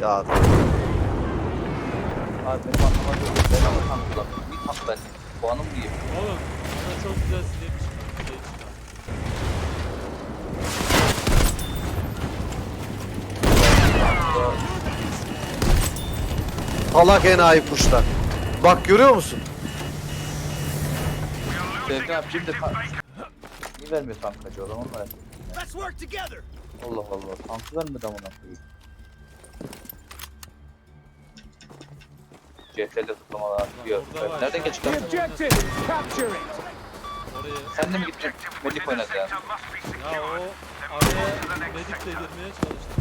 Ya Abi benim anlamadığım ben ama tank kullanmıyorum. Niye tank ben? Puanım mı yiyeyim? Oğlum bana çok güzel çıkar. salak enayi kuşlar. Bak görüyor musun? Sevgin abi şimdi tank... Niye vermiyor tank acı o zaman merak ettim. Let's work together. Allah Allah. Tankı vermedi amına koyayım. Diyor. orada var. Nereden it. Oraya. Sen de mi gittin? Medik oynadı yani. Ya o araya medik de girmeye çalıştı.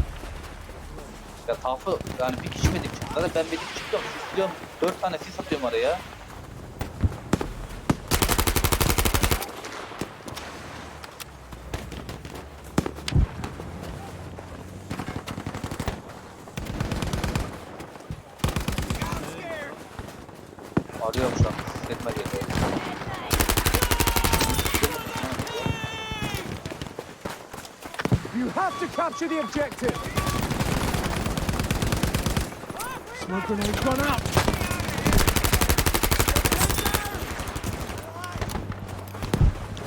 Ya Tafı yani bir kişi medik çıktı. Zaten ben medik çıktım. Sis diyorum. Dört tane sis atıyorum araya. You have to capture the objective. Smoke grenade gone out.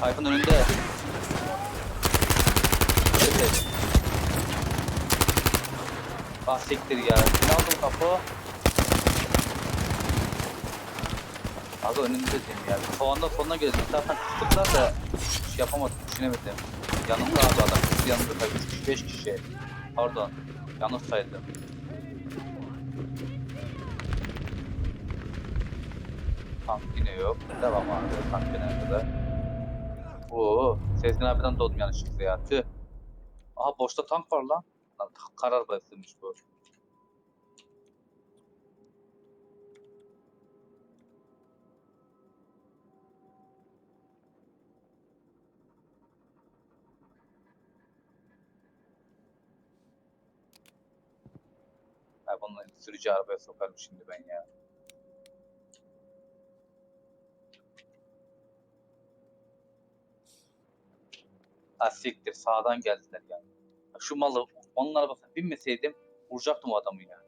Tayfun önünde. Evet. Ah siktir ya. Ne aldım kapı? Abi önünde dedim ya. Soğandan sonuna geldim. Zaten kıstıklar da şey yapamadım, düşünemedim. Yanımda abi adam. Kız yanımda da 3 kişi, 5 kişi. Pardon. Yanlış saydım. Tank yine yok. Devam abi. Tank yine kadar. Oo, Sezgin abiden doğdum yanlışlıkla ya. Tüh. Aha boşta tank var lan. Lan karar basılmış bu. Sürücü arabaya sokarım şimdi ben ya. Ha siktir sağdan geldiler yani. Şu malı onun arabasına binmeseydim vuracaktım o adamı ya.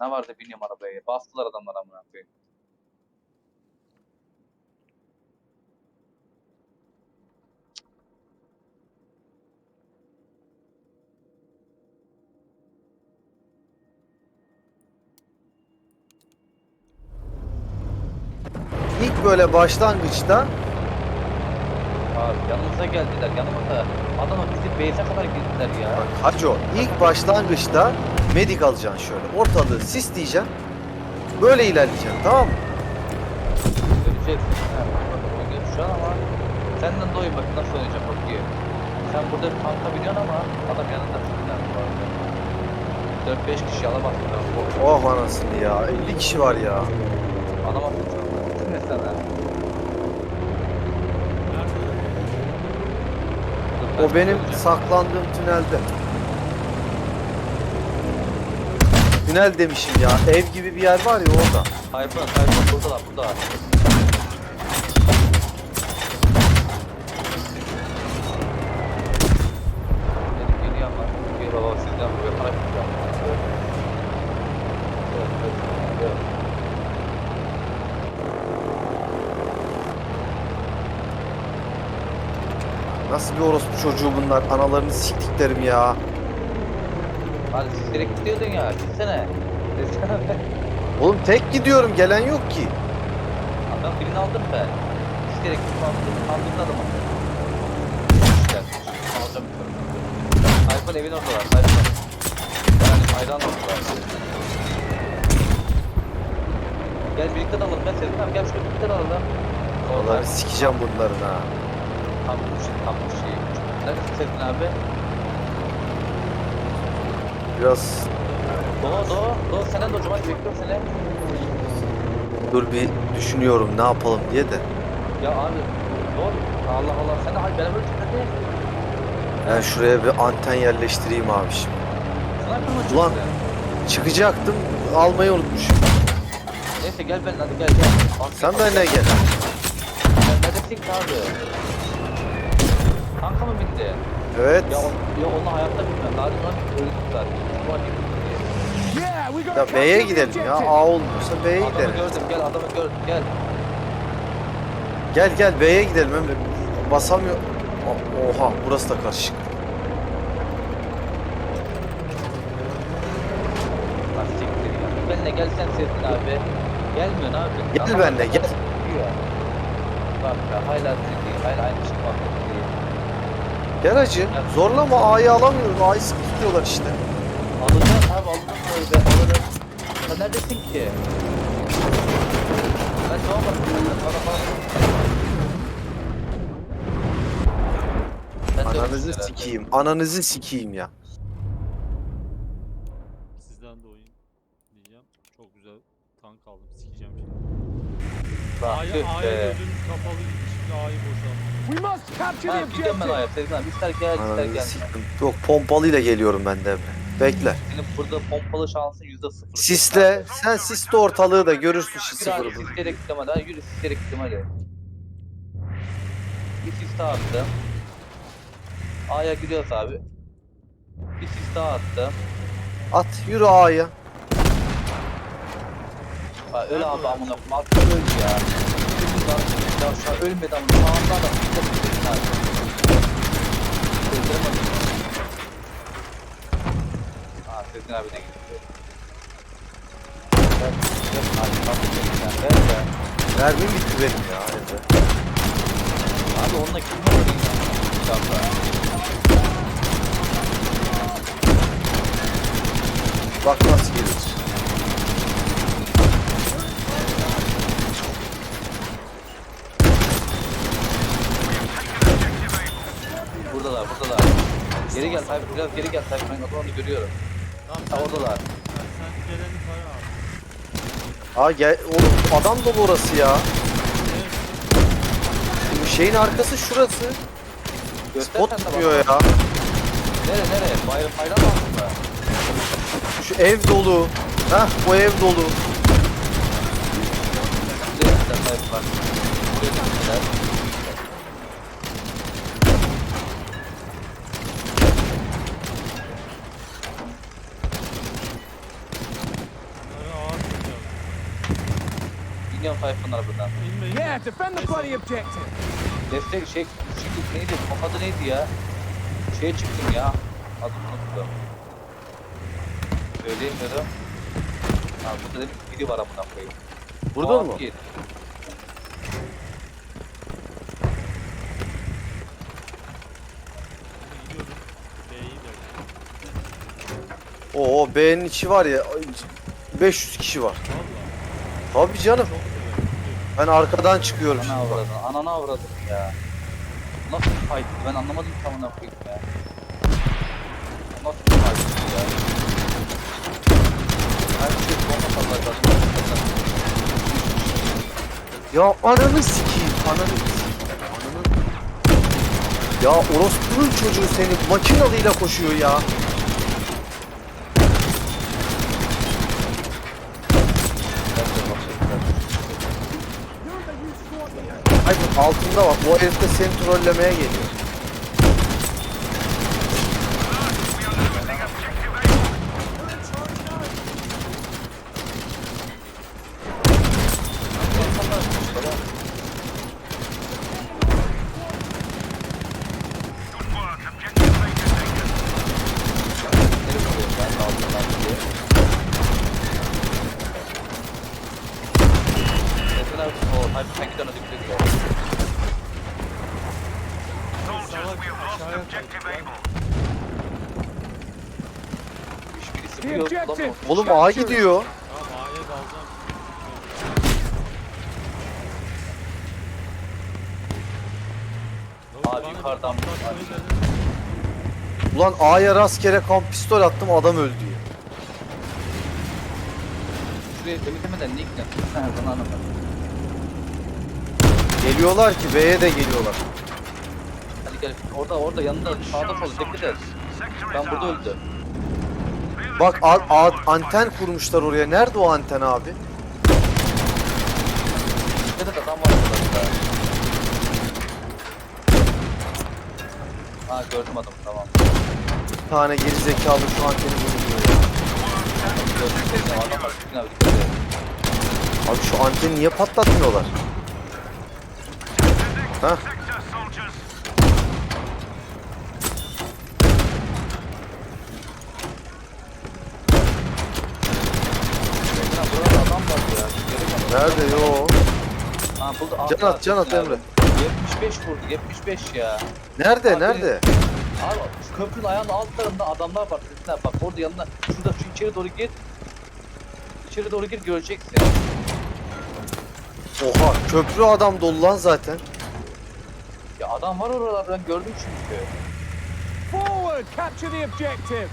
Ne vardı bilmiyorum arabaya. Bastılar adamlar amına koyayım. İlk böyle başlangıçta Abi yanımıza geldiler yanımıza. Adamı bizi base'e kadar girdiler ya. bak Haco ilk başlangıçta medik alacaksın şöyle. Ortalığı sisleyeceksin. Böyle ilerleyeceksin tamam mı? Göreceksin. Şu an ama senden de oyun bak nasıl oynayacak bak diyor. Sen burada tanka biniyorsun ama adam yanında bu arada. 4-5 kişi alamazsın. Oh anasını ya 50 kişi var ya. Alamazsın. Ben O benim saklandığım tünelde. Tünel demişim ya. Ev gibi bir yer var ya orada. Tayfun, Tayfun buradalar, burada. Benim yeni yanlar. Bir baba sizden buraya para tutacağım. Evet, evet, evet. Nasıl bir orospu çocuğu bunlar? Analarını siktiklerim ya. Siz direkt gidiyordun ya, gitsene. Desene be. Oğlum tek gidiyorum gelen yok ki. Adam birini aldım ben. Siz direkt aldım, aldım adamı. Gel, alacağım. Tayfun evin oradalar, Tayfun. Yani ayran oradalar. Gel birlikte dalalım. Ben Sezgin abi gel şuraya birlikte dalalım. Vallahi sikeceğim bunların ha. Tam bu şey, şey. Neredesin Sezgin abi? Biraz Doğa, Doğa, Doğa senden de hocam hadi bekliyorum seni. dur bir düşünüyorum ne yapalım diye de. Ya abi, Doğa, Allah Allah sen de hadi beraber çıkın hadi. Ben şuraya bir anten yerleştireyim abi şimdi. Sniper mı Ulan. Çıkacaktım almayı unutmuşum. Neyse gel ben hadi gel gel. Sen benimle gel. Sen neredesin abi? Mı bindi? Evet. Ya, o- ya onu hayatta bilmem. Daha önce öldük zaten. Bu an yıkıldı diye. Yeah, we gotta Ya B'ye gidelim ya. A olmuyorsa B'ye Adamı gidelim. gördüm gel adamı gördüm gel. Gel gel B'ye gidelim Emre. Basamıyor. O- Oha burası da karışık. Lan siktir ya. Gelsen Sezgin abi. Gelmiyorsun abi. Gel benimle, gel. Diyor. Bak ya hala Sezgin hala aynı şey bak. Gel hacı. Zorlama A'yı alamıyoruz. A'yı sıkı tutuyorlar işte. Alacağım abi alacağım böyle alırım. Sen neredesin ki? Ben. Bana bana. Ben de Ananızı öyle sikeyim. Ananızı sikeyim ya. Sizden de oyun diyeceğim. Çok güzel tank aldım. Sikeceğim şimdi. A'ya A'ya gözüm kapalıydı. Şimdi A'yı. We must capture the gidiyorum ben objective. Aya abi. İster gel ister gel. siktim. Yok pompalıyla geliyorum ben de. Bekle. Senin burada pompalı şansın yüzde sıfır. Sisle. Sen sisle ortalığı da görürsün şu Yürü abi sıfırı. sisleyerek gittim hadi. Yürü sisleyerek gittim hadi. Bir sis daha attım. A'ya gidiyoruz abi. Bir sis daha attım. At yürü A'ya. Ha, öl abi amına koyayım. Atla öl ya. Şimdi daha şimdi daha şu an ölmedi ama sağında de bir de abi. Öldüremedim. Ha Sezgin abi de gitti. Gel, gel abi, kapı çekeceğim. Gel ya. Mermim bitti benim ya Emre. Abi onunla kim var ya? İnşallah. Bak nasıl gelir. Geri gel Tayfun, biraz geri gel Tayfun. Ben onu görüyorum. Tamam Ha sen, oradalar. sen, sen geleni koy abi. Aa gel oğlum adam dolu orası ya. Bu şeyin arkası şurası. Göster Spot sen de tutuyor ya. Nere nere? Bayram bayram altında. Şu ev dolu. Heh bu ev dolu. Buraya gittiler Tayfun bak. Buradan. İnme inme. Yeah, defend the bloody objective. Destek şey, çıktık neydi? O adı neydi ya? Şeye çıktım ya. Adını unuttum. Söyleyemiyorum. Ha burada demek ki biri var amına koyayım. Burada mı? bir. De. Oo B'nin içi var ya 500 kişi var. Valla. Tabii canım. Çok. Ben arkadan çıkıyorum Ana şimdi. bak. avradın, ananı avradın ya. Nasıl bir fight'tı ben anlamadım ki amına koyayım ya. Nasıl bir fight'tı ya. Her şey bomba sallar Ya ananı sikeyim. Ananı sikeyim. Ananı... Ya orospunun çocuğu senin makinalıyla koşuyor ya. Altında bak bu herif de seni trollemeye geliyor. Oğlum A gidiyor. Tamam A'ya dalacağım. Abi yukarıdan bir- Ulan A'ya rastgele kamp pistol attım adam öldü ya. Şuraya temizlemeden ne? Sen her zaman anlamadım. Geliyorlar ki B'ye de geliyorlar. Hadi gel. Orada orada yanında sağda solda dikkat et. Ben burada öldü. Bak a- a- anten kurmuşlar oraya. Nerede o anten abi? Dikkat et adam var burada. Ha gördüm adamı tamam. Bir tane geri zekalı şu anteni vuruyor ya. Gördüm seni adam var. Sezgin abi dikkat et. Abi şu anteni niye patlatmıyorlar? Hah. Sezgin abi burada adam var ya. Geri bak. Nerede yo? Ha buldu. Can at, can at. Emre. 75 vurdu 75 ya. Nerede Abi- nerede? Abi şu köprünün ayağının alt tarafında adamlar var. Abi bak orada yanına. Şurada şu içeri doğru gir. İçeri doğru gir göreceksin. Oha köprü adam dolu lan zaten. Ya adam var oralarda ben gördüm çünkü. Forward! Capture the objective!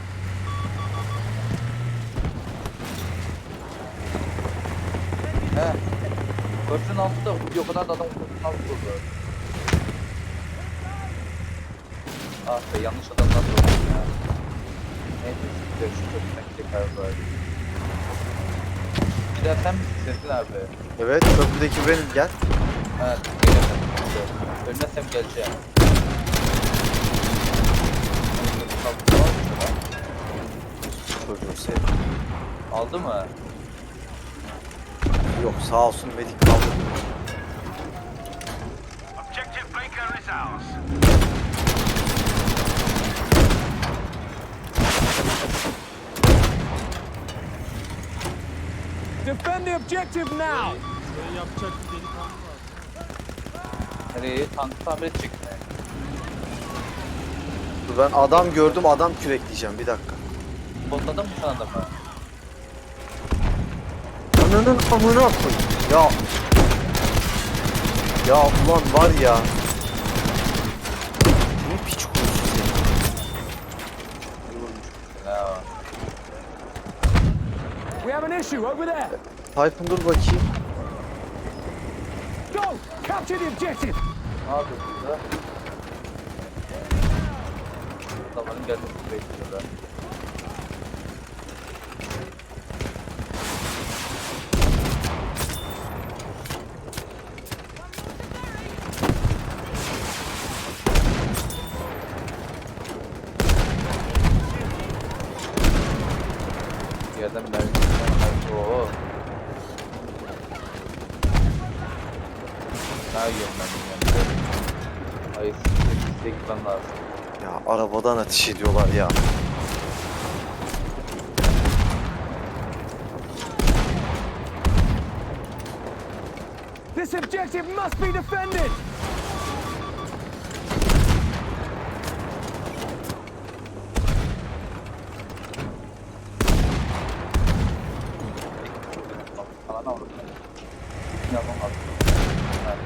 He. Köprünün altında vuruyor. O kadar da adam köprünün altında vurdu. Ah be yanlış adamdan vurdum ya. Neyse siktir şu köprüden tekrar var. Bir daha sen misin Sezgin abi? Evet köprüdeki benim gel. Evet, gelemem. Ölmezsem geleceğim. Çocuğu sev. Aldı mı? Yok sağ olsun medik kaldı. Defend the objective now! Şöyle yapacak bir delikanlı var. Nereye? Tankı tamir edecek mi? Ben adam gördüm adam kürekleyeceğim bir dakika. Botladın mı sen adamı? Ananın amına koy. Ya. Ya ulan var ya. Ne piç kurusu. We have an issue over there! Tayfun dur bakayım. Go! Capture the objective! Ne yapıyor burada? Adamların gelmesini bekliyorlar. Bir yerden mermi. Oo. Daha yiyorum ben bunu yani. Hayır, size gitmem lazım. Ya arabadan ateş ediyorlar ya. This objective must be defended! Falan aldım. İnanmam lazım. Evet.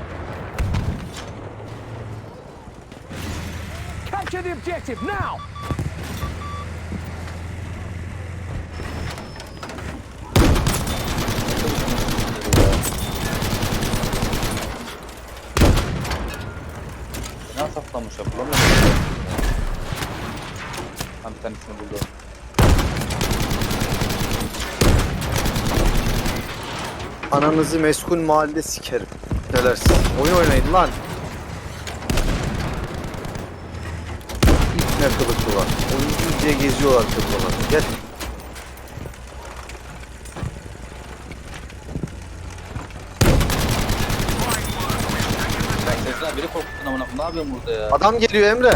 Capture the objective now! Ne saklamış ya bulamıyorum. Ben bir tanesini buldum. Ananızı meskul mahallede sikerim. Ne dersin? Oyun oynayın lan. Ne kılıklılar. Oyuncu diye geziyorlar kılıklılar. Gel. Sesler biri korkuttun amına. Ne yapıyorsun burada ya? Adam geliyor Emre.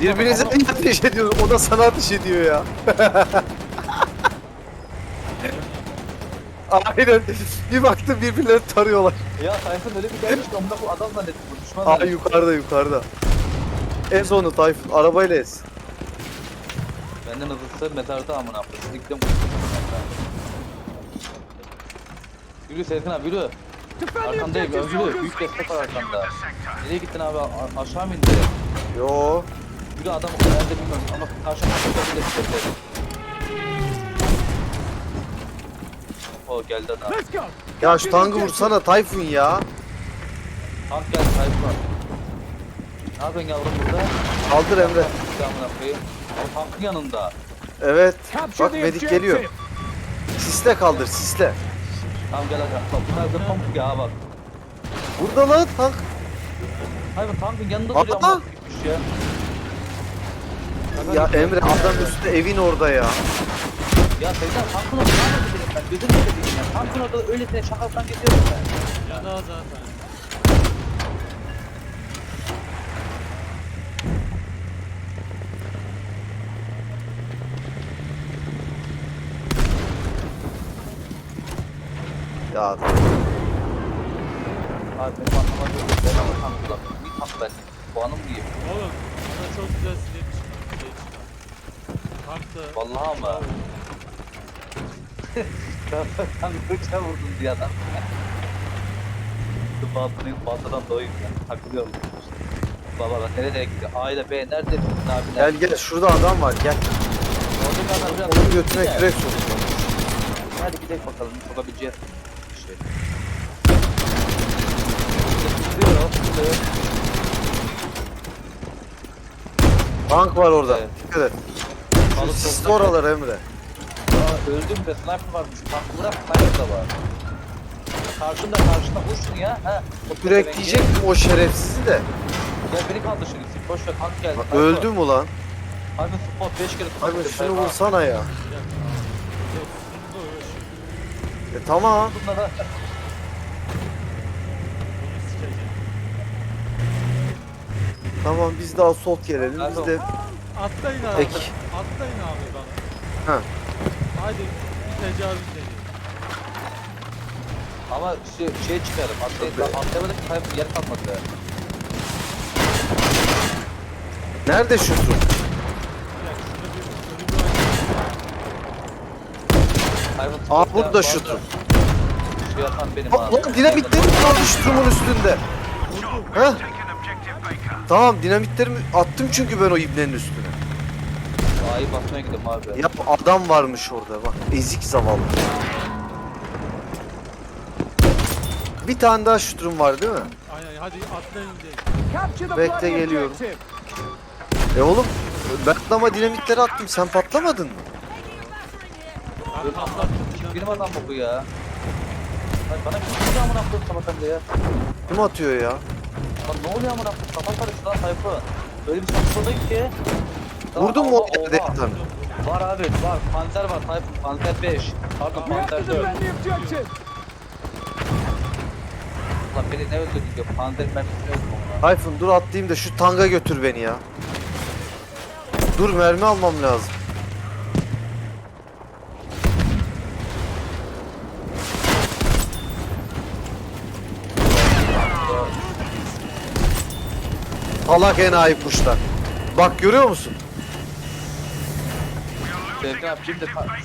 Birbirinize niye ateş ediyor? O da sana ateş ediyor ya. Aynen. Bir baktım birbirlerini tarıyorlar. Ya Tayfun öyle bir gelmiş ki amına adam zannettim bu düşman Aa zannettim. yukarıda yukarıda. Ez onu Tayfun. Arabayla ez. Benden hızlısı mezarda amına koyayım. Gittim. Yürü Sezgin abi yürü. Arkandayım yürü. Büyük destek var arkanda. Nereye gittin abi? A- aşağı mı indi? Yo. Yürü adam nerede bilmiyorum ama karşıma çıkabilir bir O geldi adam. Ya şu tankı vursana Tayfun ya. Tank geldi Tayfun. Ne yapıyorsun yavrum burada? Kaldır Emre. Koyayım. O tankın yanında. Evet. Bak medik geliyor. Sisle kaldır sisle. Tamam gel hadi. Bak bunlar da tank ya bak. Burada lan tank. Hayır tankın yanında duruyor ama gitmiş ya. Ya Emre adam üstü evin orada ya. Ya Seydan tankın orada ne yapabilirim ben? Gözüm seveyim ya. Tankın orada öylesine şakaktan gidiyorum ben. Ya daha zaten. Ya Abi benim anlamadığım ben ama tank kullanmıyorum. Niye tank ben? Puanım mı yiyeyim? Oğlum bana çok güzel. Tank da. Vallahi ama. Tank bıçağı vurdum diye adam. Baltanın baltadan doyayım ya. Takılıyorum. Baba bak nereye gidiyor? A ile B nerede? Abi gel nerede? gel şurada adam var gel. Orada bir adam biraz- götüne Gel. kürek sokacağım. Hadi gidelim bakalım sokabileceğiz. İşte. Tutuyor. Tank var orada. Evet. Dikkat et. Balık Sisli toplar. oralar Emre. Aa, öldüm de sniper varmış. Tankı bırak sniper da var. Karşında karşında vursun ya. Ha. Kürek diyecektim o şerefsizi de. Ya beni kaldır şimdi. Sil boş ver tank geldi. Ha, Öldü mü lan? Abi spot 5 kere Abi tuttu. şunu vursana ya. E tamam. Bunlara Onu sikeceğim. Tamam biz de assault gelelim. Biz de Atlayın abi. Ek. Atlayın abi bana. Ha. Hadi bir tecavüz edin. ama şey, şey çıkarım. Atlayıp atlayamadık kayıp yer kalmadı. nerede şu Hayvan Aa burada şu vardı. su. Şey atan benim abi. Lan dinamitlerim kaldı şutumun üstünde. We've Tamam dinamitlerimi attım çünkü ben o ibnenin üstüne. A'yı basmaya gidelim abi. Ya adam varmış orada bak. Ezik zavallı. Bir tane daha şuturum var değil mi? Aynen hadi atlayın Bekle, geliyorum. E oğlum ben ama dinamitleri attım sen patlamadın mı? Ben patlattım. Benim adam bu ya? Ay bana bir şey amına koyayım sabahtan ya. Kim atıyor ya? Lan ne oluyor amına koyayım? Kafa karıştı lan Tayfun. Öyle bir saçmalık ki. Vurdun mu o yerde yatan? Var abi var. Panzer var Tayfun. Panzer 5. Pardon to Panzer 4. defend the objective. Lan beni ne öldürdün diyor. Panzer mermisini öldürdüm ona. Tayfun dur atlayayım da şu tanga götür beni ya. Dur mermi almam lazım. Salak enayi kuşlar. Bak görüyor musun? Sevgili abi şimdi ta- Baker.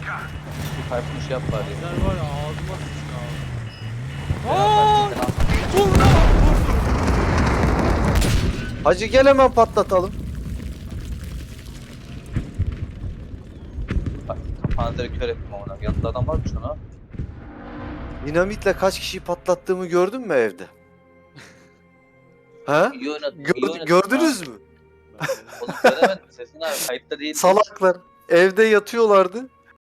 bir Tayfun şey yap bari. Sen var ya ağzıma sıçın abi. Aa! Dur lan! Hacı gel hemen patlatalım. Panzer'i kör ettim ona. Yanında adam varmış ona. Dinamitle kaç kişiyi patlattığımı gördün mü evde? Ha? Gör- gördünüz mü? Oğlum. Sesin abi kayıtta değil. Salaklar. Evde yatıyorlardı.